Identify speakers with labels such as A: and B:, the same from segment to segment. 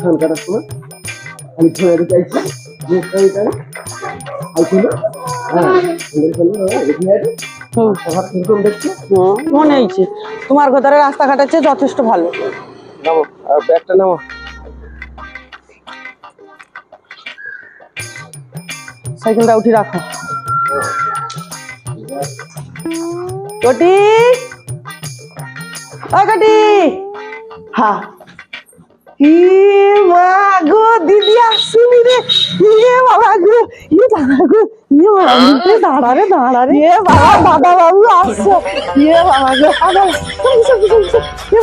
A: ধান কাটার সময় আমি ধরে রেখে আইছি মুখটা এটা আইছিল হ্যাঁ
B: হুম, মনে হয়েছে। তোমার ঘরে রাস্তাঘাট আছে যথেষ্ট ভালো।
A: নামো আর ব্যাগটা নামো।
B: সাইকেলটা উঠে রাখো। কটি? কটি? হ্যাঁ ই মা গো দিদি আসুনি রে। ইয়ে বাবা গো ইয়ে দাদা গো ইয়ে বাবা গো দাঁড়া রে দাঁড়া রে। ইয়ে বাবা দাদা বাবু আসছো। ইয়ে বাবা গো দাদা বুঝো বুঝো বুঝো ইয়ে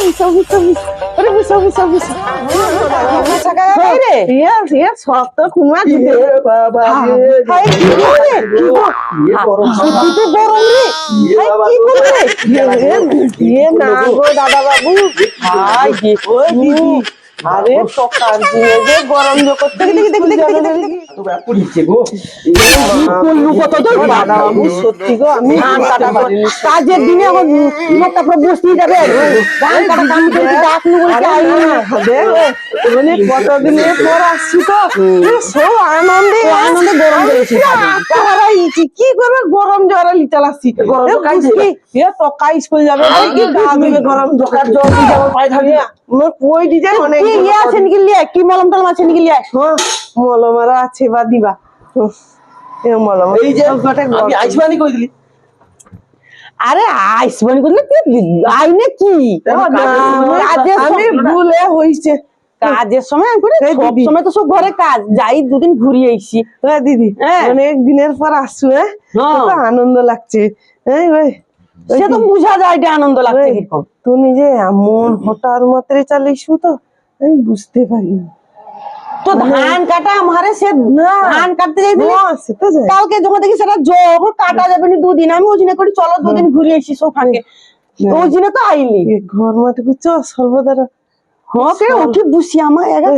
B: বুঝো বুঝো বুঝো আরে দাদা বাবু। কি ওই দিদি। আরে সকাল দিয়ে যে গরম যে করতে দেখি দেখি দেখি দেখি
A: তো গো
B: কত আমি সত্যি গো আমি কাজের দিনে আমার মুখটা পুরো বসতে যাবে কাটা কাম বলতে না দেখ মানে কতদিনের পর আসছি তো? সব আনন্দে আনন্দে গরম করেছি। কি করবে? গরম
A: গরম কাইছে?
B: এ টকা স্কুল যাবে। গরম জকার জল দিয়ে আমার পায়ে ধরে। মোর কই ডিজাইন অনেক ইয়ে আছে নাকি লিয়ে? কি মলম টলম আছে নাকি লিয়ে? হ্যাঁ মলম আর আছে বা দিবা। মলম
A: এই যে
B: গোটে
A: কই দিলি?
B: আরে আইসবানি করলে আইনে কি?
A: আমি ভুলে হইছে।
B: কাজের সময় আমি করে সব সময় তো সব ঘরে কাজ যাই দুদিন ঘুরিয়ে আইছি।
A: হ্যাঁ দিদি।
B: হ্যাঁ।
A: অনেক দিনের পর আসছো হ্যাঁ?
B: হ্যাঁ।
A: আনন্দ লাগছে হ্যাঁ ওই
B: সে তো বুঝা যায় এটা আনন্দ লাগছে কীরকম।
A: তুমি যে এমন হঠাৎ মাত্রে চালিয়েছো তো আমি বুঝতে পারিনি
B: তো ধান কাটা আমারে সে ধান কাটতে যাই কালকে যখন দেখি সেটা যখন কাটা যাবে না দুদিন আমি ওই জন্য করি চলো দুদিন ঘুরে এসি সব ফাঁকে ওই জন্য তো আইলি।
A: ঘর মাঠে বুঝছ সর্বদারা
B: হ্যাঁ কে উঠে বুঝি আমার একা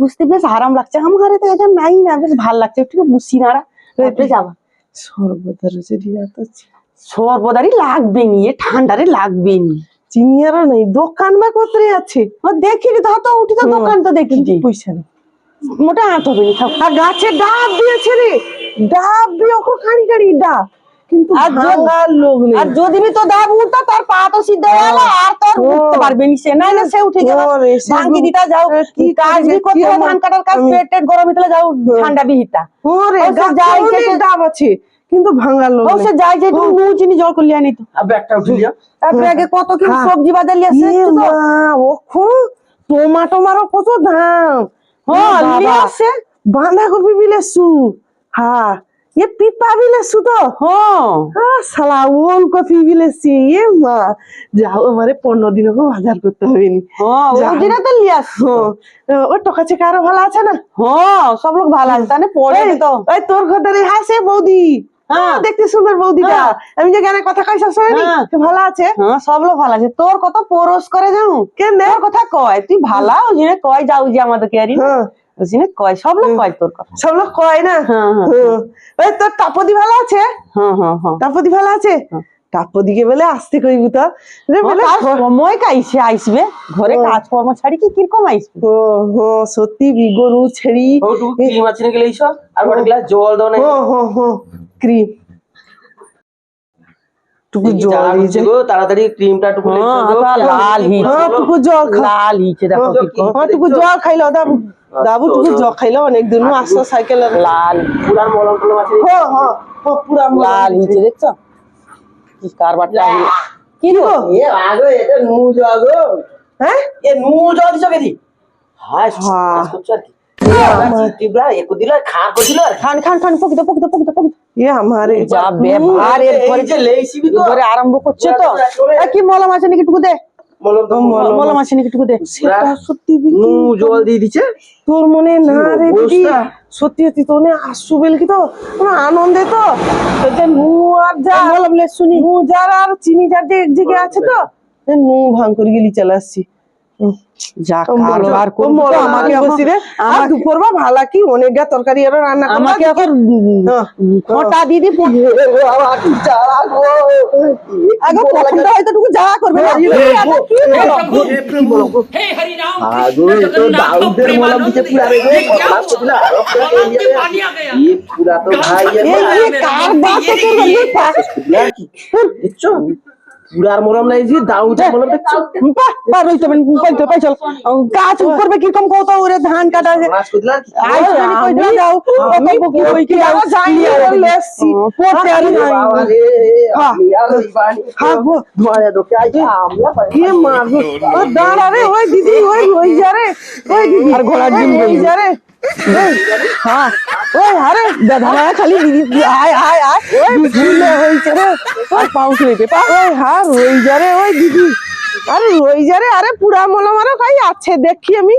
B: বুঝতে বেশ আরাম লাগছে। আমার তো এখন নাই না বেশ ভালো লাগছে। একটু বুঝি না তারপরে যাবা।
A: সর্বদারা যদি এত
B: সর্বদারই লাগবে নি ঠান্ডারে লাগবে নি।
A: চিনি নেই দোকান বা কোথায় আছে?
B: ও দেখিনি তো তো উঠি তো দোকান তো দেখি
A: কিন্তু পয়সা নেই।
B: মোটা আঁত হবে
A: আর গাছে ডাব দিয়েছে রে। ডাব দিয়ে ওকে খাড়ি খাড়ি ডাব। কিন্তু ভাঙার লোক নেই।
B: আর যদি বি তো দাব উঠতো তার পা তো সিদ্ধ হয়ে গেল আর তো আর উঠতে পারবে নি সে। নাই না সে উঠে যাবে।
A: ওরে, সে
B: ভাঙ্গি
A: গু-
B: দিতা যাও।
A: এ, কি
B: কাজ বি করতে
A: কি আমার-
B: ধান কাটার কাজ পেট টেট গরম হইতে যাও ঠান্ডা বিহিতা
A: ওরে
B: ও সে
A: গাছে
B: যাই
A: অনেক
B: যেতে-
A: আছে। কিন্তু ভাঙার লোক
B: সে যাই যে চিনি জল করলি আনি তো। তারপরে আগে কত কি
A: হ্যাঁ।
B: সবজি বাজার লিয়ে আসছে একটু তো।
A: মা, ওখন। টমাটো মারো কত দাম।
B: হ্যাঁ,
A: বাবা,
B: লিয়ে আসছে।
A: বাঁধাকপি বিলেছু হ্যাঁ। এ পিপা বিলেছু তো
B: হ্যাঁ
A: হ্যাঁ শালা বিলেছি এ মা। যাও আমারে পনেরো দিন ওকে বাজার করতে হবে নি।
B: দিনে তো লিয়ে আসছে
A: হ্যাঁ, চেকা আরও ভালো আছে না?
B: হ্যাঁ সব লোক ভালো আছে তাহলে পড়ে তো?
A: ওই তোর কথা রে হ্যাঁ সে বৌদি দেখতে সুন্দর বৌদিটা। আমি যে গানে কথা কই সবসময় নি,
B: হ্যাঁ।
A: সে ভালো আছে।
B: হ্যাঁ সব লোক ভালো আছে। তোর কত পরশ করে জানো?
A: কেন?
B: কথা কয় তুই ভালা ওই জন্য কয় যাও যে আমাদেরকে আরি
A: হ্যাঁ
B: জন্য কয় সব লোক কয় তোর কথা?
A: সব লোক কয় না?
B: হ্যাঁ, হ্যাঁ।
A: ওই তোর তাপদি ভালো আছে?
B: হ্যাঁ হ্যাঁ হ্যাঁ।
A: ভালো আছে। টাপদিকে বলে আসতে কইবি তো। রে
B: ও,
A: বলে
B: সময় কাইছে আইসবে ঘরে
A: কাজ
B: কর্ম ছাড়ি কি কীরকম আইসবে
A: ও হো সত্যি বি গরু ছেড়ি
C: তুই কি মাছিনে গেলে এইসব আর গ্লাস জল দাও না
A: হো হো হো। ক্রিম টুকু
C: দেখি
A: জল
C: জ্বালা
A: দিয়ে
C: করছে
A: যায়।
C: গো, তাড়াতাড়ি ক্রিমটা টুকু
B: হ্যাঁ,
C: লেখো গো।
B: আবার লাল হিট।
A: হ্যাঁ টুকু জল খা।
B: লাল হিচে দেখো
A: হ্যাঁ,
B: কীরকম
A: হ্যাঁ টুকু জল খাইলো দাবু দাবু টুকু জল খাইলো অনেক দিন আসছো সাইকেল
B: লাল।
C: পুরান মলম টলম আছে
A: হ্যাঁ হ্যাঁ হ্যাঁ পুরা
B: লাল হিচে দেখছ? কি কারবারটা হলো।
A: কি গো?
C: এ আগো এটা নু জল গো।
A: হ্যাঁ?
C: এ নু জল দিছো কেদি? হাই
A: হ্যাঁ।
C: করছ আর কি? টিবলা একু দিল আর খার করছিল আর
B: খান খান খান পকিত পকিত পকিত পকিত।
A: এ আমারে
B: যা ব্যবহার এর
C: এই যে লেইসিবি তো
B: ঘরে আরম্ভ করছে তো
C: পুরা চলে।
B: কি মলম আছে নাকি টুকু দে
C: মলম
B: আছে নাকি টুকু দে
A: সেটা সত্যি
C: নু জল দিয়ে দিছে
A: তোর মনে না রে দিদি সত্যি সত্যি তোর আসছু বেল কি তো আনন্দে তো নু আর যা
B: মলম লে শুনি
A: নু যার আর চিনি যার যে এক জায়গায় আছে তো নু ভাঙ করে গেলি চলে আসছি যাক আর
B: আমাকে
A: আর দুপুরবা ভালা কি অনেকটা তরকারি রান্না
B: আমাকে এখন খটা দিদি যা করবে কার
C: পুরার মলম নাই যে দাউদের মলম দেখছ?
B: পা পা রইতে বেন পাইতে পাই চল। কাজ করবে কি কম কত ওরে ধান কাটা আই চলি যাও কত বকি কই কি যাও
A: যাই বললে
B: পোতে আর
C: আরে
B: হ্যাঁ।
C: আমি আর এই বাড়ি
B: হ্যাঁ,
C: ধোয়া দোকে আই আমরা
A: কে মাগো ও দাঁড়া রে ওই দিদি ওই ওই যা রে ওই দিদি।
B: আর ঘোড়ার ডিম
A: যা রে।
B: হ্যাঁ ওই আরে দাদা খালি দিদি আয় আয় আয় ওই ভুলে রে পাউস পা
A: ওই হ্যাঁ রই যা রে ওই দিদি আরে রই যা রে আরে পুরা মলম আরও খাই আছে দেখি আমি